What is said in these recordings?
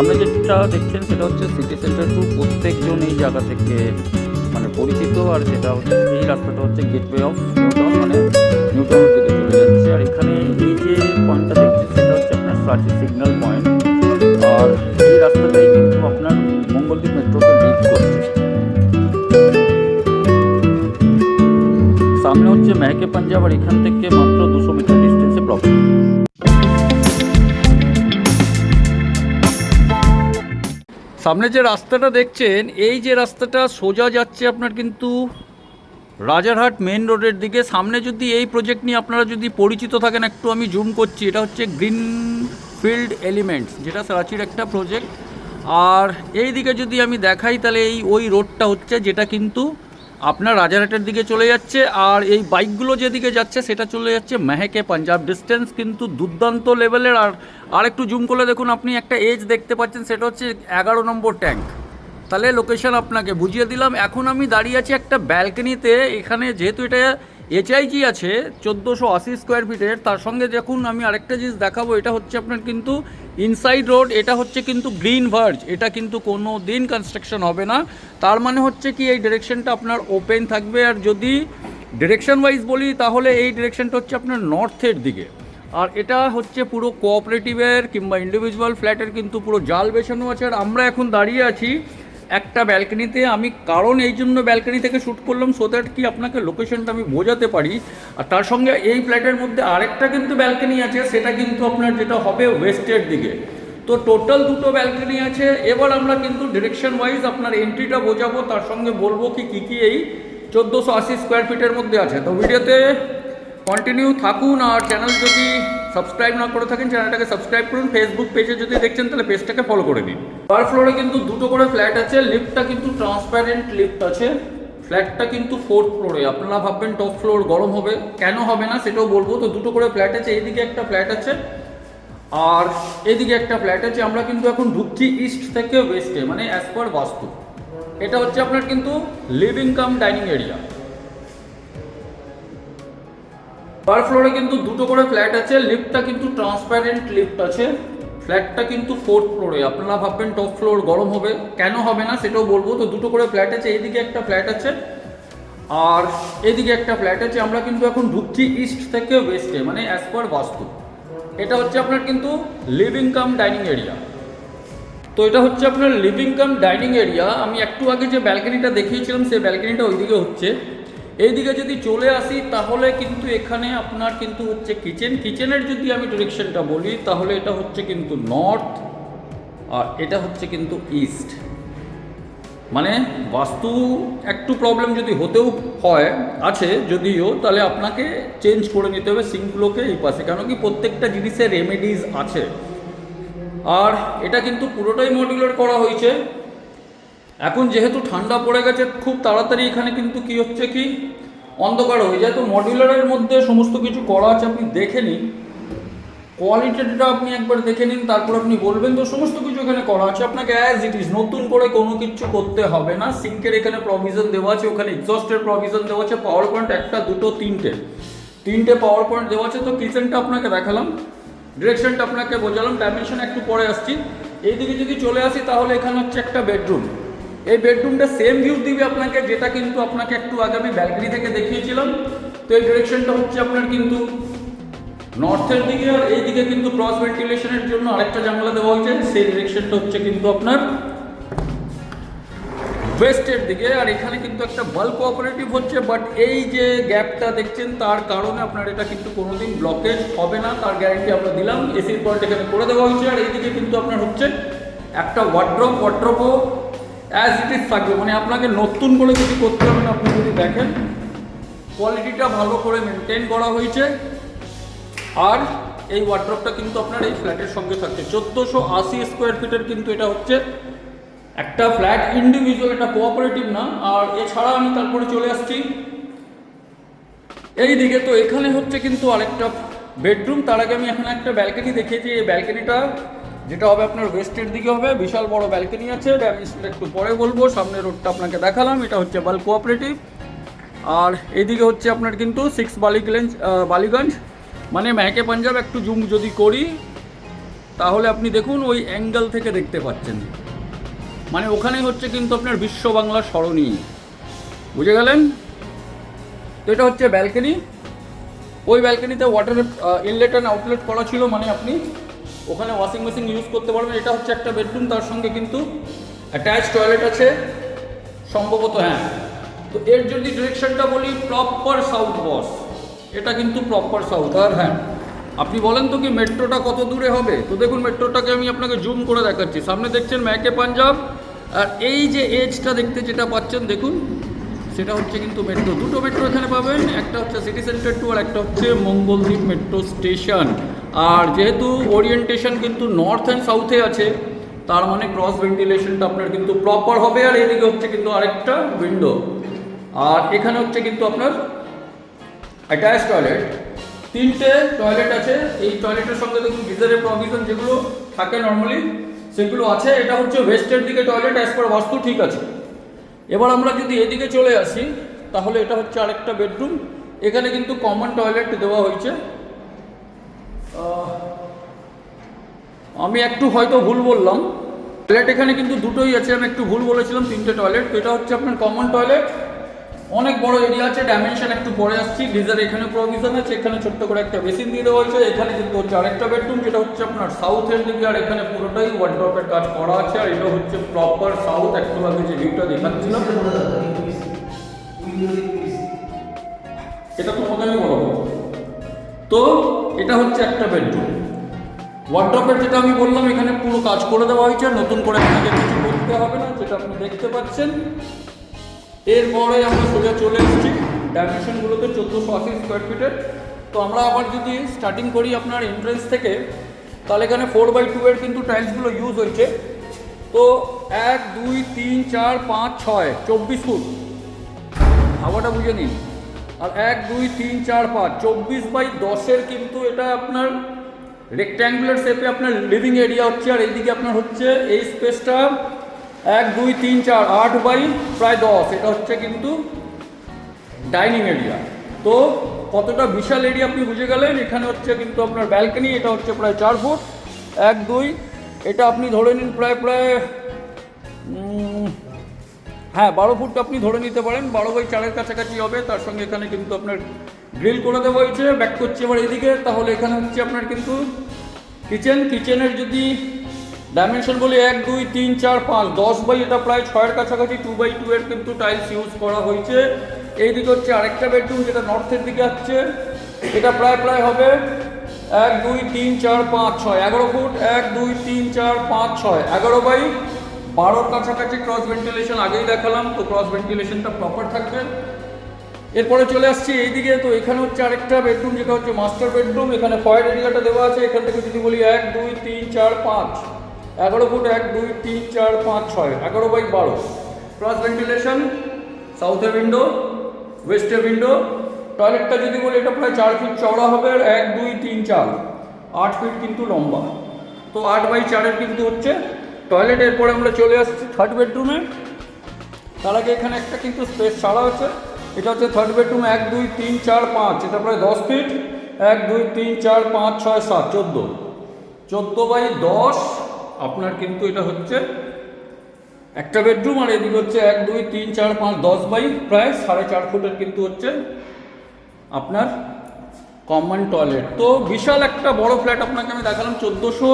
সামনে যেটা দেখছেন, সেটা হচ্ছে সিটি সেন্টার টু প্রত্যেকজন এই জায়গা থেকে মানে পরিচিত, আর যেটা হচ্ছে এই রাস্তাটা হচ্ছে গেটওয়ে অফ নিউটাউন মানে নিউটাউনের দিকে চলে যাচ্ছে। আর এখানে এই যে পয়েন্টটা দেখছেন, সেটা হচ্ছে আপনার ফ্লাশি সিগন্যাল পয়েন্ট আর এই রাস্তাটাই কিন্তু আপনার মঙ্গলদ্বীপ মেট্রোকে লিড করছে। সামনে হচ্ছে মেহকে পাঞ্জাব, আর এখান থেকে মাত্র দুশো মিটার ডিস্টেন্সে প্রপার্টি সামনে যে রাস্তাটা দেখছেন, এই যে রাস্তাটা সোজা যাচ্ছে আপনার কিন্তু রাজারহাট মেন রোডের দিকে। সামনে যদি এই প্রজেক্ট নিয়ে আপনারা যদি পরিচিত থাকেন, একটু আমি জুম করছি। এটা হচ্ছে গ্রিন ফিল্ড এলিমেন্টস যেটা রাঁচির একটা প্রজেক্ট আর এই দিকে যদি আমি দেখাই, তাহলে এই ওই রোডটা হচ্ছে, যেটা কিন্তু আপনার রাজারহাটের দিকে চলে যাচ্ছে, আর এই বাইকগুলো যেদিকে যাচ্ছে সেটা চলে যাচ্ছে মেহেকে পাঞ্জাব ডিস্টেন্স কিন্তু দুর্দান্ত লেভেলের আর আর একটু জুম করলে দেখুন, আপনি একটা এজ দেখতে পাচ্ছেন, সেটা হচ্ছে এগারো নম্বর ট্যাঙ্ক তাহলে লোকেশন আপনাকে বুঝিয়ে দিলাম, এখন আমি দাঁড়িয়ে আছি একটা ব্যালকনিতে এখানে যেহেতু এটা এইচআইজি আছে, চোদ্দোশো আশি স্কোয়ার ফিটের তার সঙ্গে দেখুন, আমি আরেকটা জিনিস দেখাবো, এটা হচ্ছে আপনার কিন্তু ইনসাইড রোড এটা হচ্ছে কিন্তু গ্রিন ভার্জ এটা কিন্তু কোনো দিন কনস্ট্রাকশন হবে না। তার মানে হচ্ছে কি, এই ডিরেকশনটা আপনার ওপেন থাকবে। আর যদি ডিরেকশন ওয়াইজ বলি, তাহলে এই ডিরেকশনটা হচ্ছে আপনার নর্থের দিকে। আর এটা হচ্ছে পুরো কোঅপারেটিভের কিংবা ইন্ডিভিজুয়াল ফ্ল্যাটের কিন্তু পুরো জাল বেছানো আছে। আর আমরা এখন দাঁড়িয়ে আছি একটা ব্যালকনিতে আমি কারণ এই জন্য ব্যালকনি থেকে শ্যুট করলাম সো দ্যাট কি আপনাকে লোকেশনটা আমি বোঝাতে পারি। আর তার সঙ্গে এই ফ্ল্যাটের মধ্যে আরেকটা কিন্তু ব্যালকনি আছে, সেটা কিন্তু আপনার যেটা হবে ওয়েস্টের দিকে। তো টোটাল দুটো ব্যালকনি আছে, এবার আমরা কিন্তু ডিরেকশন ওয়াইজ আপনার এন্ট্রিটা বোঝাবো, তার সঙ্গে বলব কি, কী কী এই চোদ্দোশো আশি স্কোয়ার ফিটের মধ্যে আছে। তো ভিডিওতে কন্টিনিউ থাকুন, আর চ্যানেল যদি সাবস্ক্রাইব না করে থাকেন, চ্যানেলটাকে সাবস্ক্রাইব করুন। ফেসবুক পেজে যদি দেখছেন, তাহলে পেজটাকে ফলো করে দিন। পার ফ্লোরে কিন্তু দুটো করে ফ্ল্যাট আছে লিফটটা কিন্তু ট্রান্সপারেন্ট লিফট আছে। ফ্ল্যাটটা কিন্তু ফোর্থ ফ্লোরে আপনারা ভাববেন টপ ফ্লোর গরম হবে। কেন হবে না, সেটাও বলব। তো দুটো করে ফ্ল্যাট আছে, এইদিকে একটা ফ্ল্যাট আছে। আর এদিকে একটা ফ্ল্যাট আছে, আমরা কিন্তু এখন ঢুকছি ইস্ট থেকে ওয়েস্টে মানে অ্যাজ পার বাস্তু। এটা হচ্ছে আপনার কিন্তু living cum dining area per ফ্লোরে কিন্তু দুটো করে ফ্ল্যাট আছে লিফটটা কিন্তু ট্রান্সপ্যারেন্ট লিফট আছে ফ্ল্যাটটা কিন্তু ফোর্থ ফ্লোরে আপনারা ভাববেন টপ ফ্লোর গরম হবে, কেন হবে না সেটাও বলব। তো দুটো করে ফ্ল্যাট আছে, এইদিকে একটা ফ্ল্যাট আছে, আর এদিকে একটা ফ্ল্যাট আছে, আমরা কিন্তু এখন ঢুকছি ইস্ট থেকে ওয়েস্টে মানে অ্যাজ পার বাস্তু। এটা হচ্ছে আপনার কিন্তু লিভিং কাম ডাইনিং এরিয়া তো এটা হচ্ছে আপনার লিভিং কাম ডাইনিং এরিয়া আমি একটু আগে যে ব্যালকনিটা দেখিয়েছিলাম, সেই ব্যালকনিটা ওইদিকে হচ্ছে। এইদিকে যদি চলে আসি, তাহলে কিন্তু এখানে আপনার কিন্তু হচ্ছে কিচেন কিচেনের যদি আমি ডিরেকশনটা বলি, তাহলে এটা হচ্ছে কিন্তু নর্থ আর এটা হচ্ছে কিন্তু ইস্ট মানে বাস্তু একটু প্রবলেম যদি হতেও হয়, আছে যদিও, তাহলে আপনাকে চেঞ্জ করে নিতে হবে সিঙ্কগুলোকে এই পাশে। কেন কি প্রত্যেকটা জিনিসের রেমেডিজ আছে। আর এটা কিন্তু পুরোটাই মডিউলার করা হয়েছে। এখন যেহেতু ঠান্ডা পড়ে গেছে, খুব তাড়াতাড়ি এখানে কিন্তু কি হচ্ছে কি? অন্ধকার হয়ে যায়। তো মডিউলারের মধ্যে সমস্ত কিছু করা আছে, আপনি দেখে নিন। কোয়ালিটিটা আপনি একবার দেখে নিন, তারপর আপনি বলবেন। তো সমস্ত কিছু এখানে করা আছে। আপনাকে অ্যাজ ইট ইজ নতুন করে কোনো কিছু করতে হবে না। সিঙ্কের এখানে প্রভিশন দেওয়া আছে, ওখানে এক্সস্টের প্রভিশন দেওয়া আছে পাওয়ার পয়েন্ট একটা, দুটো, তিনটে। তিনটে পাওয়ার পয়েন্ট দেওয়া আছে। তো কিচেনটা আপনাকে দেখালাম। ডিরেকশনটা আপনাকে বোঝালাম। ডাইমেনশন একটু পরে আসছি। এইদিকে যদি চলে আসি, তাহলে এখানে হচ্ছে একটা বেডরুম এই বেডরুমটা সেম ভিউ দিবে আপনাকে, যেটা কিন্তু আপনাকে একটু আগে আমি ব্যালকনি থেকে দেখিয়েছিলাম। তো এই ডিরেকশনটা হচ্ছে আপনার কিন্তু নর্থের দিকে, আর এইদিকে কিন্তু ক্রস ভেন্টিলেশনের জন্য আরেকটা জানলা দেওয়া হয়েছে। সেই ডিরেকশনটা হচ্ছে কিন্তু আপনার ওয়েস্টের দিকে, আর এখানে কিন্তু একটা বাল্ক কোঅপারেটিভ হচ্ছে বাট এই যে গ্যাপটা দেখছেন, তার কারণে আপনার এটা কিন্তু কোনোদিন ব্লকেজ হবে না, তার গ্যারান্টি আমরা দিলাম। এসির পয়েন্ট এখানে করে দেওয়া হয়েছে, আর এইদিকে কিন্তু আপনার হচ্ছে একটা ওয়ার্ড্রপ ওয়ার্ড্রপও অ্যাজ ইট ইজ থাকবে মানে আপনাকে নতুন করে কিছু করতে হবে না, আপনি যদি দেখেন কোয়ালিটিটা ভালো করে মেনটেন করা হয়েছে, আর এই ওয়ার্ড্রপটা কিন্তু আপনার এই ফ্ল্যাটের সঙ্গে থাকছে। চোদ্দোশো আশি স্কোয়ার ফিটের কিন্তু এটা হচ্ছে একটা ফ্ল্যাট ইন্ডিভিজুয়াল এটা কোঅপারেটিভ না। আর এছাড়া আমি তারপরে চলে আসছি। এই দিকে তো এখানে হচ্ছে কিন্তু আরেকটা বেডরুম তার আগে আমি এখানে একটা ব্যালকনি দেখিয়েছি। এই ব্যালকনিটা যেটা হবে আপনার ওয়েস্টের দিকে হবে, বিশাল বড় ব্যালকনি আছে ডাইমেনশনটা একটু পরে বলব, সামনের রোডটা আপনাকে দেখালাম, এটা হচ্ছে বাল কোঅপারেটিভ আর এইদিকে হচ্ছে আপনার কিন্তু সিক্স বালিগঞ্জ বালিগঞ্জ। মানে ম্যাকে পাঞ্জাব একটু জুম যদি করি, তাহলে আপনি দেখুন ওই অ্যাঙ্গেল থেকে দেখতে পাচ্ছেন। মানে ওখানেই হচ্ছে কিন্তু আপনার বিশ্ব বাংলা সরণি। বুঝে গেলেন? তো এটা হচ্ছে ব্যালকনি ওই ব্যালকনিতে ওয়াটার ইনলেট অ্যান্ড আউটলেট করা ছিল মানে আপনি ওখানে ওয়াশিং মেশিন ইউজ করতে পারবেন। এটা হচ্ছে একটা বেডরুম তার সঙ্গে কিন্তু অ্যাটাচ টয়লেট আছে। সম্ভবত হ্যাঁ। তো এর যদি ডিরেকশনটা বলি প্রপার সাউথ বস এটা কিন্তু প্রপার সাউথ আর হ্যাঁ আপনি বলেন তো কি মেট্রোটা কত দূরে হবে? তো দেখুন, মেট্রোটাকে আমি আপনাকে জুম করে দেখাচ্ছি। সামনে দেখছেন ম্যাকে পাঞ্জাব। আর এই যে এজটা দেখতে যেটা পাচ্ছেন, দেখুন সেটা হচ্ছে কিন্তু মেট্রো দুটো মেট্রো এখানে পাবেন, একটা হচ্ছে সিটি সেন্টার টু আর একটা হচ্ছে মঙ্গলদ্বীপ মেট্রো স্টেশন আর যেহেতু ওরিয়েন্টেশন কিন্তু নর্থ অ্যান্ড সাউথে আছে, তার মানে ক্রস ভেন্টিলেশনটা আপনার কিন্তু প্রপার হবে, আর এদিকে হচ্ছে কিন্তু আরেকটা উইন্ডো আর এখানে হচ্ছে কিন্তু আপনার অ্যাটাচ টয়লেট তিনটে টয়লেট আছে, এই টয়লেটের সঙ্গে দেখুন গিজারের প্রভিশন যেগুলো থাকে নর্মালি সেগুলো আছে। এটা হচ্ছে ওয়েস্টের দিকে টয়লেট অ্যাজ পার বাস্তু ঠিক আছে। এবার আমরা যদি এদিকে চলে আসি, তাহলে এটা হচ্ছে আরেকটা বেডরুম। এখানে কিন্তু কমন টয়লেট দেওয়া হয়েছে। আমি একটু হয়তো ভুল বললাম। টয়লেট এখানে কিন্তু দুটোই আছে, আমি একটু ভুল বলেছিলাম, তিনটে টয়লেট তো এটা হচ্ছে আপনার কমন টয়লেট অনেক বড় এরিয়া আছে ডাইমেনশন একটু পরে আসছি। গিজার এখানে প্রভিশন আছে, এখানে ছোট্ট করে একটা বেসিন দিয়ে দেওয়া হয়েছে। এখানে কিন্তু হচ্ছে আরেকটা বেডরুম যেটা হচ্ছে আপনার সাউথের দিকে, আর এখানে পুরোটাই ওয়ার্ড্রপের কাজ করা আছে, আর এটা হচ্ছে প্রপার সাউথ একটু আগে যে ভিউটা দেখাচ্ছিলাম। এটা তোমাকে আমি বলব তো এটা হচ্ছে একটা বেডরুম ওয়ার্ড্রপের যেটা আমি বললাম, এখানে পুরো কাজ করে দেওয়া হয়েছে নতুন করে আপনাকে কিছু করতে হবে না, যেটা আপনি দেখতে পাচ্ছেন। এরপরে আমরা সোজা চলে এসেছি। ডাইমেনশনগুলোতে চোদ্দোশো আশি স্কোয়ার ফিটের তো আমরা আবার যদি স্টার্টিং করি আপনার এন্ট্রেন্স থেকে, তাহলে এখানে ফোর বাই টু এর কিন্তু টাইলসগুলো ইউজ হয়েছে। তো এক, দুই, তিন, চার, পাঁচ, ছয়, চব্বিশ ফুট। হাওয়াটা বুঝে নিন। আর এক, দুই, তিন, চার, পাঁচ, চব্বিশ বাই দশের কিন্তু এটা আপনার রেক্ট্যাঙ্গুলার শেপে আপনার লিভিং এরিয়া হচ্ছে। আর এইদিকে আপনার হচ্ছে এই স্পেসটা এক, দুই, তিন, চার, আট বাই প্রায় দশ। এটা হচ্ছে কিন্তু ডাইনিং এরিয়া। তো কতটা বিশাল এরিয়া আপনি বুঝে গেলেন? এখানে হচ্ছে কিন্তু আপনার ব্যালকনি, এটা হচ্ছে প্রায় চার ফুট। এক, দুই, এটা আপনি ধরে নিন প্রায় প্রায় হ্যাঁ বারো ফুট আপনি ধরে নিতে পারেন। বারো বাই চারের কাছাকাছি হবে। তার সঙ্গে এখানে কিন্তু আপনার গ্রিল করে দেওয়া হয়েছে। ব্যাক করছি এবার এদিকে। তাহলে এখানে হচ্ছে আপনার কিন্তু কিচেন। কিচেনের যদি ডাইমেনশন বলি এক, দুই, তিন, চার, পাঁচ, দশ বাই এটা প্রায় ছয়ের কাছাকাছি টু বাই টু এর কিন্তু টাইলস ইউজ করা হয়েছে। এইদিকে হচ্ছে আরেকটা বেডরুম যেটা নর্থের দিকে আসছে। এটা প্রায় প্রায় হবে এক, দুই, তিন, চার, পাঁচ, ছয়। এগারো ফুট, এক, দুই, তিন, চার, পাঁচ, ছয়। এগারো বাই বারোর কাছাকাছি ক্রস ভেন্টিলেশন আগেই দেখালাম, তো ক্রস ভেন্টিলেশনটা প্রপার থাকবে। এরপরে চলে আসছি এইদিকে, তো এখানে হচ্ছে আরেকটা বেডরুম যেটা হচ্ছে মাস্টার বেডরুম এখানে ফয়ের এরিয়াটা দেওয়া আছে, এখান থেকে যদি বলি এক, দুই, তিন, চার, পাঁচ। এগারো ফুট এক, দুই, তিন, চার, পাঁচ, ছয়। এগারো বাই বারো। ক্রস ভেন্টিলেশন সাউথের উইন্ডো ওয়েস্টের উইন্ডো টয়লেটটা যদি বলি, এটা প্রায় চার ফিট চওড়া হবে, আর এক, দুই, তিন, চার। আট ফিট কিন্তু লম্বা। তো আট বাই চারের কিন্তু হচ্ছে। টয়লেট এরপরে আমরা চলে আসছি থার্ড বেডরুমে তার আগে এখানে একটা কিন্তু স্পেস ছাড়া আছে। এটা হচ্ছে থার্ড বেডরুম এক, দুই, তিন, চার, পাঁচ। এটা প্রায় দশ ফিট। এক, দুই, তিন, চার, পাঁচ, ছয়, সাত, চোদ্দ। চোদ্দ বাই দশ আপনার কিন্তু এটা হচ্ছে একটা বেডরুম আর এদিকে হচ্ছে এক, দুই, তিন, চার, পাঁচ, দশ বাই প্রায় সাড়ে চার ফুটের কিন্তু হচ্ছে আপনার কমন টয়লেট তো বিশাল একটা বড় ফ্ল্যাট আপনাকে আমি দেখালাম চোদ্দোশো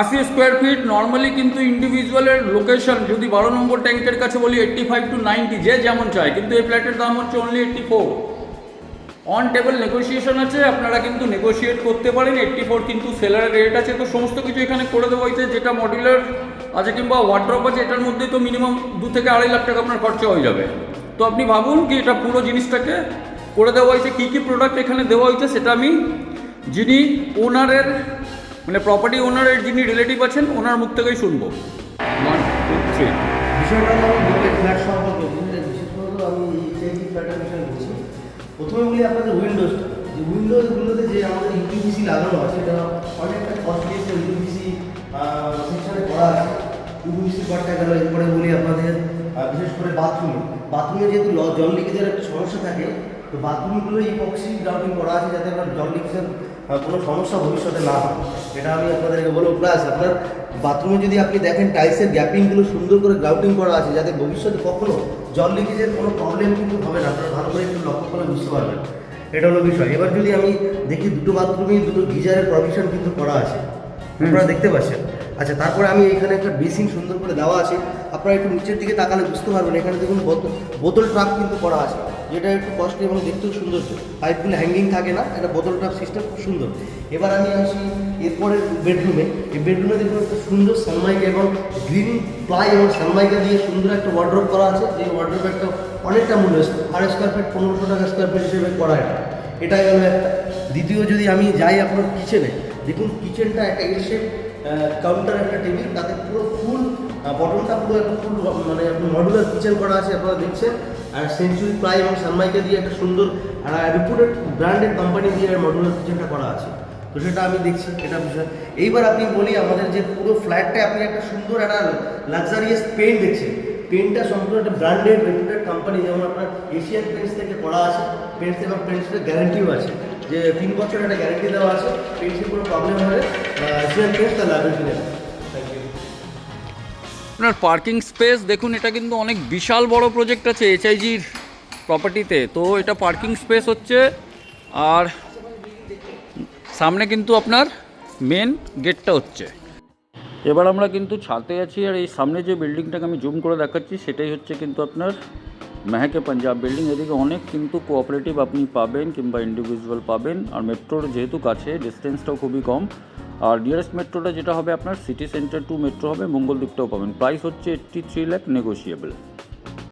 আশি স্কোয়ার ফিট নর্মালি কিন্তু ইন্ডিভিজুয়ালের লোকেশন যদি বারো নম্বর ট্যাঙ্কের কাছে বলি এইট্টি ফাইভ টু নাইনটি যে যেমন চায়। কিন্তু এই ফ্ল্যাটের দাম হচ্ছে only eighty four on table negotiation আছে, আপনারা কিন্তু নেগোসিয়েট করতে পারেন এইট্টি ফোর কিন্তু সেলারের রেট আছে, তো সমস্ত কিছু এখানে করে দেওয়া হয়েছে, যেটা মডুলার আছে কিংবা ওয়ার্ড্রপ আছে, এটার মধ্যে তো মিনিমাম দু থেকে আড়াই লাখ টাকা আপনার খরচা হয়ে যাবে। তো আপনি ভাবুন কি এটা পুরো জিনিসটাকে করে দেওয়া হয়েছে, কী কী প্রোডাক্ট এখানে দেওয়া হয়েছে, সেটা আমি যিনি ওনারের মানে প্রপার্টি ওনারের যিনি রিলেটিভ আছেন, ওনার মুখ থেকেই শুনব। ওয়ান টু থ্রি বিষয়টা আমি ফ্ল্যাট সম্পর্কে, বিশেষ করে আমি ফ্ল্যাটের বিষয়ে বলছি প্রথমে বলি আপনাদের উইন্ডোজটা যে উইন্ডোজগুলোতে যে আমাদের ইউপিভিসি লাগানো আছে সেটা অনেকটা কস্টলি একটা ইউপিভিসি সেকশনে করা আছে। ইউপিভিসি পার্টটা গেল, এরপরে বলি আপনাদের বিশেষ করে বাথরুমে বাথরুমে যেহেতু জল লিকেজের একটা সমস্যা থাকে, তো বাথরুমগুলো ইপক্সি গ্রাউন্ডিং করা আছে, যাতে আপনার জল লিকেজের কোনো সমস্যা ভবিষ্যতে না হয়। এটা আমি আপনাদেরকে বলব। প্লাস আপনার বাথরুমে যদি আপনি দেখেন টাইলসের গ্যাপিংগুলো সুন্দর করে গ্রাউটিং করা আছে যাতে ভবিষ্যতে কখনো জল লিকেজের কোনো প্রবলেম কিন্তু হবে না। আপনারা ভালো করে একটু লক্ষ্য করে বুঝতে পারবেন। এটা হলো বিষয়। এবার যদি আমি দেখি দুটো বাথরুমেই দুটো গিজারের প্রভিশন কিন্তু করা আছে। আপনারা দেখতে পাচ্ছেন। আচ্ছা তারপরে আমি এখানে একটা বেসিন সুন্দর করে দেওয়া আছে। আপনারা একটু নিচের দিকে তাকালে বুঝতে পারবেন। এখানে দেখুন বোতল বোতল ট্রাপ কিন্তু করা আছে। যেটা একটু কস্টলি এবং দেখতেও সুন্দর পাইপগুলো হ্যাঙ্গিং থাকে না এটা বোতল ট্রাপ সিস্টেম খুব সুন্দর। এবার আমি আসি এরপরে বেডরুমে এই বেডরুমে দেখুন একটা সুন্দর সানমাইকা এবং গ্রিন প্লাই এবং সানমাইকা দিয়ে সুন্দর একটা ওয়ার্ড্রোপ করা আছে। যে ওয়ার্ড্রোপ একটা অনেকটা মূল্য আর স্কোয়ার ফিট পনেরোশো টাকা স্কোয়ার ফিট হিসেবে করা এটা। এটা গেল একটা। দ্বিতীয় যদি আমি যাই আপনার কিচেনে দেখুন কিচেনটা একটা এল শেপ কাউন্টার একটা টেবিল তাতে পুরো ফুল বটনটা পুরো একটা ফুল মানে মডুলার কিচেন করা আছে, আপনারা দেখছেন। আর সেঞ্চুরি প্লাই এবং সানমাইকা দিয়ে একটা সুন্দর আর রিপুটেড ব্র্যান্ডেড কোম্পানি দিয়ে মডুলার কিচেনটা করা আছে। তো সেটা আমি দেখছি, এটা বিষয়। এইবার আপনি বলি আমাদের যে পুরো ফ্ল্যাটটা আপনি একটা সুন্দর একটা লাক্সারিয়াস পেন্ট দেখছেন। পেন্টটা সম্পূর্ণ একটা ব্র্যান্ডেড রেপুটেড কোম্পানি যেমন আপনার এশিয়ান পেন্টস থেকে করা আছে। পেন্টস এবং পেন্টসের গ্যারান্টিও আছে। যে তিন বছর একটা গ্যারান্টি দেওয়া আছে। পেন্টসের কোনো প্রবলেম হলে এশিয়ান পেন্টস তার লাইব্রেরি আপনার পার্কিং স্পেস, দেখুন এটা কিন্তু অনেক বিশাল বড় প্রজেক্ট আছে এইচআইজির প্রপার্টিতে তো এটা পার্কিং স্পেস হচ্ছে, আর সামনে কিন্তু আপনার মেন গেটটা হচ্ছে। এবার আমরা কিন্তু ছাতে আছি, আর এই সামনে যে বিল্ডিংটাকে আমি জুম করে দেখাচ্ছি, সেটাই হচ্ছে কিন্তু আপনার মেহাকে পাঞ্জাব বিল্ডিং এদিকে অনেক কিন্তু কোঅপারেটিভ আপনি পাবেন, কিংবা ইন্ডিভিজুয়াল পাবেন। আর মেট্রোর যেহেতু কাছে ডিস্টেন্সটাও খুবই কম। আর নিয়ারেস্ট মেট্রোটা যেটা হবে আপনার সিটি সেন্টার টু মেট্রো হবে মঙ্গল দিকটাও পাবেন। প্রাইস হচ্ছে এইট্টি থ্রি ল্যাক নেগোসিয়েবল